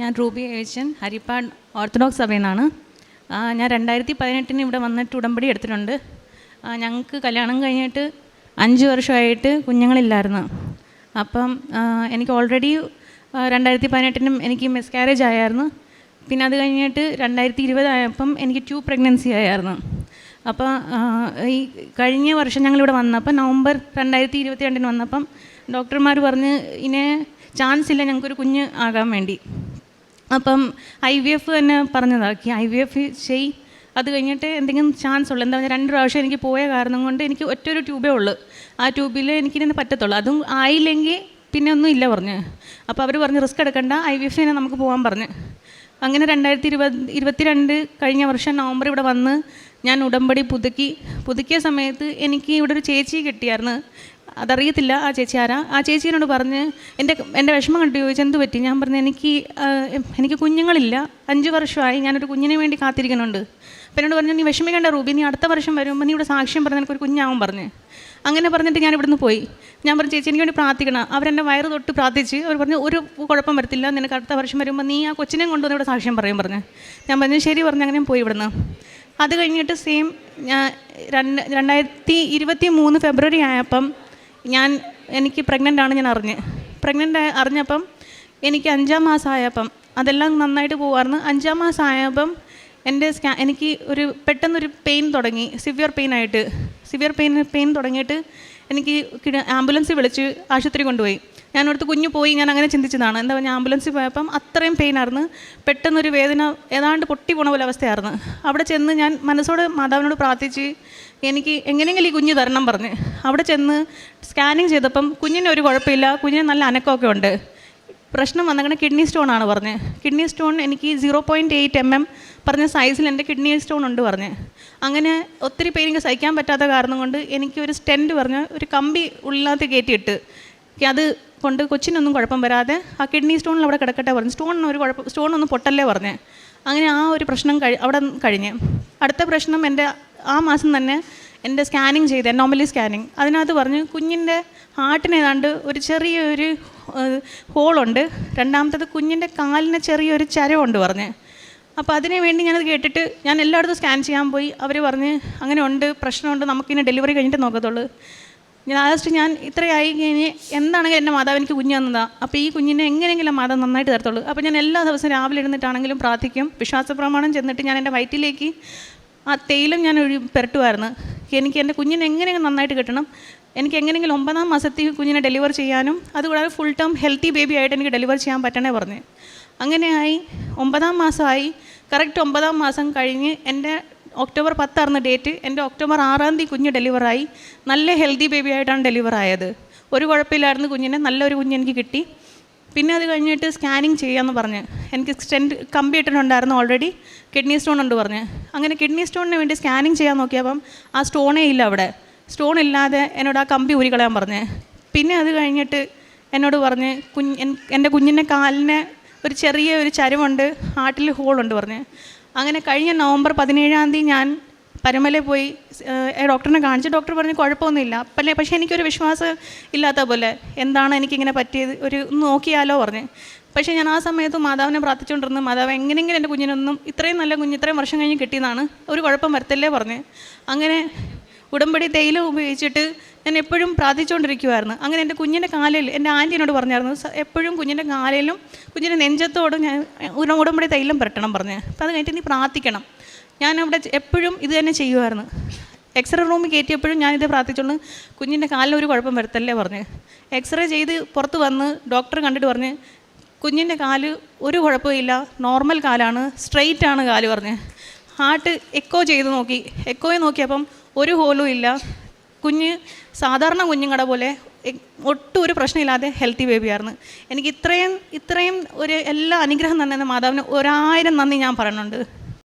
ഞാൻ Ruby ഏച്ചൻ Harippad orthodox സഭയിൽ നിന്നാണ് ഞാൻ രണ്ടായിരത്തി പതിനെട്ടിന് ഇവിടെ വന്നിട്ട് ഉടമ്പടി എടുത്തിട്ടുണ്ട്. ഞങ്ങൾക്ക് കല്യാണം കഴിഞ്ഞിട്ട് അഞ്ച് വർഷമായിട്ട് കുഞ്ഞുങ്ങളില്ലായിരുന്നു. അപ്പം എനിക്ക് ഓൾറെഡി രണ്ടായിരത്തി പതിനെട്ടിനും എനിക്ക് മിസ്കാരേജ് ആയായിരുന്നു. പിന്നെ അത് കഴിഞ്ഞിട്ട് രണ്ടായിരത്തി ഇരുപതായപ്പം എനിക്ക് ടു പ്രഗ്നൻസി ആയായിരുന്നു. അപ്പോൾ ഈ കഴിഞ്ഞ വർഷം ഞങ്ങളിവിടെ വന്നപ്പോൾ നവംബർ രണ്ടായിരത്തി ഇരുപത്തി രണ്ടിന് വന്നപ്പം ഡോക്ടർമാർ പറഞ്ഞ് ഇനി ചാൻസ് ഇല്ല ഞങ്ങൾക്കൊരു കുഞ്ഞ് ആകാൻ വേണ്ടി. അപ്പം ഐ വി എഫ് തന്നെ പറഞ്ഞതാക്കി. ഐ വി എഫ് ചെയ് അത് കഴിഞ്ഞിട്ട് എന്തെങ്കിലും ചാൻസ് ഉള്ളൂ എന്താ പറഞ്ഞാൽ രണ്ട് പ്രാവശ്യം എനിക്ക് പോയ കാരണം കൊണ്ട് എനിക്ക് ഒറ്റൊരു ട്യൂബേ ഉള്ളൂ. ആ ട്യൂബിൽ എനിക്കിതിന് പറ്റത്തുള്ളൂ. അതും ആയില്ലെങ്കിൽ പിന്നെ ഒന്നും ഇല്ല പറഞ്ഞ്. അപ്പോൾ അവർ പറഞ്ഞ് റിസ്ക് എടുക്കണ്ട ഐ വി എഫ് തന്നെ നമുക്ക് പോകാൻ പറഞ്ഞ്. അങ്ങനെ രണ്ടായിരത്തി ഇരുപത് ഇരുപത്തിരണ്ട് കഴിഞ്ഞ വർഷം നവംബർ ഇവിടെ വന്ന് ഞാൻ ഉടമ്പടി പുതുക്കി. പുതുക്കിയ സമയത്ത് എനിക്ക് ഇവിടെ ഒരു ചേച്ചി കിട്ടിയായിരുന്നു. അതറിയത്തില്ല ആ ചേച്ചി ആരാ? ആ ചേച്ചിയോട് പറഞ്ഞ് എന്റെ എന്റെ വിഷമം കണ്ടു ചോദിച്ചു എന്ത് പറ്റി? ഞാൻ പറഞ്ഞു എനിക്ക് എനിക്ക് കുഞ്ഞുങ്ങളില്ല. അഞ്ച് വർഷമായി ഞാനൊരു കുഞ്ഞിനെ വേണ്ടി കാത്തിരിക്കുന്നുണ്ട്. അപ്പം എന്നോട് പറഞ്ഞു നീ വിഷമിക്കേണ്ട റൂബി നീ അടുത്ത വർഷം വരുമ്പോൾ നീ ഇവിടെ സാക്ഷ്യം പറഞ്ഞ് എനിക്കൊരു കുഞ്ഞാവും പറഞ്ഞ്. അങ്ങനെ പറഞ്ഞിട്ട് ഞാൻ ഇവിടുന്ന് പോയി. ഞാൻ പറഞ്ഞു ചേച്ചി എനിക്ക് വേണ്ടി പ്രാർത്ഥിക്കണം. അവരെന്റെ വയറ് തൊട്ട് പ്രാർത്ഥിച്ച് അവർ പറഞ്ഞു ഒരു കുഴപ്പം വരത്തില്ല. നിനക്ക് അടുത്ത വർഷം വരുമ്പോൾ നീ ആ കൊച്ചിനെ കൊണ്ടുവന്ന് ഇവിടെ സാക്ഷ്യം പറയും പറഞ്ഞ്. ഞാൻ പറഞ്ഞു ശരി പറഞ്ഞു അങ്ങനെ പോയി ഇവിടുന്ന്. അത് കഴിഞ്ഞിട്ട് സെയിം ഞാൻ രണ്ട് രണ്ടായിരത്തി ഇരുപത്തി മൂന്ന് ഫെബ്രുവരി ആയപ്പം ഞാൻ എനിക്ക് പ്രഗ്നന്റ് ആണ് ഞാൻ അറിഞ്ഞ്. പ്രഗ്നന്റ് അറിഞ്ഞപ്പം എനിക്ക് അഞ്ചാം മാസമായപ്പം അതെല്ലാം നന്നായിട്ട് പോകുമായിരുന്നു അഞ്ചാം മാസമായപ്പം എന്റെ സ്കാ എനിക്ക് ഒരു പെട്ടെന്നൊരു പെയിൻ തുടങ്ങി. സിവിയർ പെയിൻ ആയിട്ട്. സിവിയർ പെയിൻ പെയിൻ തുടങ്ങിയിട്ട് എനിക്ക് ആംബുലൻസ് വിളിച്ച് ആശുപത്രി കൊണ്ടുപോയി. ഞാൻ കുഞ്ഞു പോയി ഞാൻ അങ്ങനെ ചിന്തിച്ചതാണ്. എന്താ പറഞ്ഞാൽ ആംബുലൻസിൽ പോയപ്പം അത്രയും പെയിനായിരുന്നു പെട്ടെന്നൊരു വേദന ഏതാണ്ട് പൊട്ടി പോണ പോലെ അവസ്ഥയായിരുന്നു. അവിടെ ചെന്ന് ഞാൻ മനസ്സോട് മാതാവിനോട് പ്രാർത്ഥിച്ച് എനിക്ക് എങ്ങനെയെങ്കിലും ഈ കുഞ്ഞ് തരണം പറഞ്ഞ്. അവിടെ ചെന്ന് സ്കാനിങ് ചെയ്തപ്പം കുഞ്ഞിന് ഒരു കുഴപ്പമില്ല. കുഞ്ഞിന് നല്ല അനക്കമൊക്കെ ഉണ്ട്. പ്രശ്നം വന്നങ്ങനെ കിഡ്നി സ്റ്റോൺ ആണ് പറഞ്ഞ്. കിഡ്നി സ്റ്റോൺ എനിക്ക് zero point eight M M പറഞ്ഞ സൈസിൽ എന്റെ കിഡ്നി സ്റ്റോൺ ഉണ്ട് പറഞ്ഞ്. അങ്ങനെ ഒത്തിരി പേര് എനിക്ക് സഹിക്കാൻ പറ്റാത്ത കാരണം കൊണ്ട് എനിക്ക് ഒരു സ്റ്റെന്റ് പറഞ്ഞ് ഒരു കമ്പി ഉള്ളിനകത്ത് കയറ്റിയിട്ട് അത് കൊണ്ട് കൊച്ചിനൊന്നും കുഴപ്പം വരാതെ ആ കിഡ്നി സ്റ്റോണിൽ അവിടെ കിടക്കട്ടെ പറഞ്ഞു. സ്റ്റോണിന് ഒരു കുഴപ്പം സ്റ്റോണൊന്നും പൊട്ടല്ലേ പറഞ്ഞ്. അങ്ങനെ ആ ഒരു പ്രശ്നം കഴി അവിടെ കഴിഞ്ഞ്. അടുത്ത പ്രശ്നം എന്റെ ആ മാസം തന്നെ എന്റെ സ്കാനിങ് ചെയ്ത് അനോമലി സ്കാനിങ് അതിനകത്ത് പറഞ്ഞു കുഞ്ഞിന്റെ ഹാർട്ടിന് ഏതാണ്ട് ഒരു ചെറിയൊരു ഹോളുണ്ട് രണ്ടാമത്തത് കുഞ്ഞിന്റെ കാലിന് ചെറിയൊരു ചരവുണ്ട് പറഞ്ഞ്. അപ്പോൾ അതിനു വേണ്ടി ഞാനത് കേട്ടിട്ട് ഞാൻ എല്ലായിടത്തും സ്കാൻ ചെയ്യാൻ പോയി. അവർ പറഞ്ഞ് അങ്ങനെ ഉണ്ട് പ്രശ്നമുണ്ട് നമുക്കിനി ഡെലിവറി കഴിഞ്ഞിട്ട് നോക്കത്തുള്ളൂ. ഞാൻ ലാസ്റ്റ് ഞാൻ ഇത്രയായി കഴിഞ്ഞ് എന്താണെങ്കിലും എന്റെ മാതാവ് എനിക്ക് കുഞ്ഞു തന്നതാണ് അപ്പോൾ ഈ കുഞ്ഞിനെ എങ്ങനെയെങ്കിലും മാതാവ് നന്നായിട്ട് തരത്തുള്ളൂ. അപ്പോൾ ഞാൻ എല്ലാ ദിവസവും രാവിലെ ഇരുന്നിട്ടാണെങ്കിലും പ്രാർത്ഥിക്കും. വിശ്വാസ പ്രമാണം ചെന്നിട്ട് ഞാൻ എന്റെ വയറ്റിലേക്ക് ആ തേയിലും ഞാൻ ഒഴി പുരട്ടുമായിരുന്നു. എനിക്ക് എന്റെ കുഞ്ഞിനെ എങ്ങനെയെങ്കിലും നന്നായിട്ട് കിട്ടണം. എനിക്ക് എങ്ങനെയെങ്കിലും ഒമ്പതാം മാസത്തിൽ കുഞ്ഞിനെ ഡെലിവർ ചെയ്യാനും അതുകൂടാതെ ഫുൾ ടൈം ഹെൽത്തി ബേബി ആയിട്ട് എനിക്ക് ഡെലിവർ ചെയ്യാൻ പറ്റണേ പറഞ്ഞ്. അങ്ങനെയായി ഒമ്പതാം മാസമായി. കറക്റ്റ് ഒമ്പതാം മാസം കഴിഞ്ഞ് എന്റെ ഒക്ടോബർ പത്തായിരുന്നു ഡേറ്റ് എന്റെ ഒക്ടോബർ ആറാം തീയതി കുഞ്ഞ് ഡെലിവറായി നല്ല ഹെൽത്തി ബേബി ആയിട്ടാണ് ഡെലിവർ ആയത്. ഒരു കുഴപ്പമില്ലായിരുന്നു കുഞ്ഞിനെ. നല്ലൊരു കുഞ്ഞ് എനിക്ക് കിട്ടി. പിന്നെ അത് കഴിഞ്ഞിട്ട് സ്കാനിങ് ചെയ്യാമെന്ന് പറഞ്ഞ്. എനിക്ക് സ്റ്റെന്റ് കമ്പി ഇട്ടിട്ടുണ്ടായിരുന്നു ഓൾറെഡി കിഡ്നി സ്റ്റോൺ ഉണ്ട് പറഞ്ഞ്. അങ്ങനെ കിഡ്നി സ്റ്റോണിന് വേണ്ടി സ്കാനിങ് ചെയ്യാൻ നോക്കിയപ്പം ആ സ്റ്റോണേ ഇല്ല അവിടെ. സ്റ്റോൺ ഇല്ലാതെ എന്നോട് ആ കമ്പി ഊരിക്കളയാൻ പറഞ്ഞ്. പിന്നെ അത് കഴിഞ്ഞിട്ട് എന്നോട് പറഞ്ഞ് കുഞ്ഞ് എന്റെ കുഞ്ഞിന്റെ കാലിന് ഒരു ചെറിയ ഒരു ചരുവുണ്ട് ഹാർട്ടിൽ ഹോളുണ്ട് പറഞ്ഞ്. അങ്ങനെ കഴിഞ്ഞ നവംബർ പതിനേഴാം തീയതി ഞാൻ പരമല പോയി ഡോക്ടറിനെ കാണിച്ച് ഡോക്ടർ പറഞ്ഞു കുഴപ്പമൊന്നുമില്ല. പല്ലേ പക്ഷേ എനിക്കൊരു വിശ്വാസം ഇല്ലാത്ത പോലെ എന്താണ് എനിക്കിങ്ങനെ പറ്റിയത്? ഒരു നോക്കിയാലോ പറഞ്ഞ്. പക്ഷേ ഞാൻ ആ സമയത്ത് മാതാവിനെ പ്രാർത്ഥിച്ചുകൊണ്ടിരുന്നു. മാതാവ് എങ്ങനെയെങ്കിലും എന്റെ കുഞ്ഞിനൊന്നും ഇത്രയും നല്ല കുഞ്ഞ് ഇത്രയും വർഷം കഴിഞ്ഞ് കിട്ടിയതാണ് ഒരു കുഴപ്പം വരത്തില്ലേ പറഞ്ഞ്. അങ്ങനെ ഉടമ്പടി തേയില ഉപയോഗിച്ചിട്ട് ഞാൻ എപ്പോഴും പ്രാർത്ഥിച്ചുകൊണ്ടിരിക്കുമായിരുന്നു അങ്ങനെ എന്റെ കുഞ്ഞിന്റെ കാലിൽ എന്റെ ആന്റി എന്നോട് പറഞ്ഞായിരുന്നു "സ- എപ്പോഴും കുഞ്ഞിന്റെ കാലിലും കുഞ്ഞിന്റെ നെഞ്ചത്തോടും ഞാൻ ഉട- ഉടമ്പടി തൈലം പുരട്ടണം പറഞ്ഞ്. അപ്പോൾ അത് കഴിഞ്ഞിട്ട് നീ പ്രാർത്ഥിക്കണം. ഞാൻ അവിടെ എപ്പോഴും ഇത് തന്നെ ചെയ്യുമായിരുന്നു എക്സ്റേ റൂമിൽ കയറ്റിയപ്പോഴും ഞാനിത് പ്രാർത്ഥിച്ചുകൊണ്ട് കുഞ്ഞിന്റെ കാലിൽ ഒരു കുഴപ്പം വരുത്തല്ലേ പറഞ്ഞ്. എക്സ്റേ ചെയ്ത് പുറത്ത് വന്ന് ഡോക്ടർ കണ്ടിട്ട് പറഞ്ഞ് കുഞ്ഞിന്റെ കാൽ ഒരു കുഴപ്പമില്ല നോർമൽ കാലാണ് സ്ട്രെയിറ്റ് ആണ് കാൽ പറഞ്ഞ്. ഹാർട്ട് എക്കോ ചെയ്ത് നോക്കി. എക്കോയെ നോക്കിയപ്പം ഒരു ഹോലും ഇല്ല. കുഞ്ഞ് സാധാരണ കുഞ്ഞുങ്ങളുടെ പോലെ ഒട്ടും ഒരു പ്രശ്നമില്ലാതെ ഹെൽത്തി ബേബിയായിരുന്നു എനിക്ക് ഇത്രയും ഇത്രയും ഒരു എല്ലാ അനുഗ്രഹം തന്നെ മാതാവിന് ഒരായിരം നന്ദി ഞാൻ പറയുന്നുണ്ട്.